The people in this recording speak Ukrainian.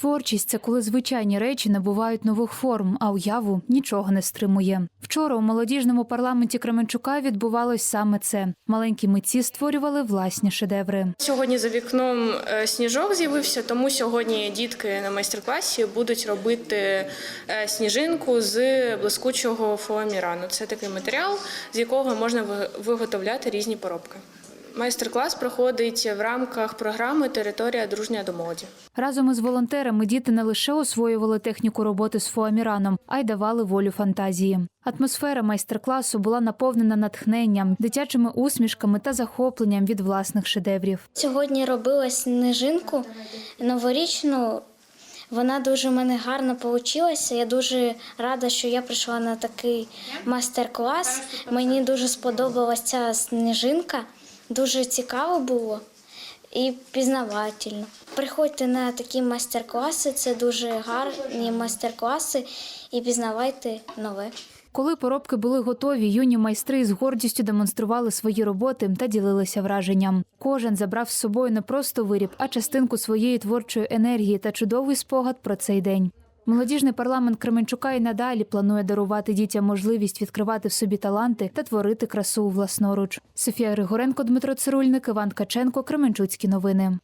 Творчість це коли звичайні речі набувають нових форм, а уяву нічого не стримує. Вчора у молодіжному парламенті Кременчука відбувалось саме це. Маленькі митці створювали власні шедеври. Сьогодні за вікном е, сніжок з'явився, тому сьогодні дітки на майстер-класі будуть робити е, сніжинку з блискучого фоамірану. Це такий матеріал, з якого можна виготовляти різні поробки. Майстер-клас проходить в рамках програми Територія дружня до молоді. Разом із волонтерами діти не лише освоювали техніку роботи з фоаміраном, а й давали волю фантазії. Атмосфера майстер-класу була наповнена натхненням, дитячими усмішками та захопленням від власних шедеврів. Сьогодні робила сніжинку новорічну. Вона дуже в мене гарно вийшла. Я дуже рада, що я прийшла на такий майстер-клас. Мені дуже сподобалася ця сніжинка. Дуже цікаво було і пізнавательно. Приходьте на такі майстер-класи, це дуже гарні майстер-класи і пізнавайте нове. Коли поробки були готові, юні майстри з гордістю демонстрували свої роботи та ділилися враженням. Кожен забрав з собою не просто виріб, а частинку своєї творчої енергії та чудовий спогад про цей день. Молодіжний парламент Кременчука і надалі планує дарувати дітям можливість відкривати в собі таланти та творити красу власноруч. Софія Григоренко, Дмитро Цирульник, Іван Каченко, Кременчуцькі новини.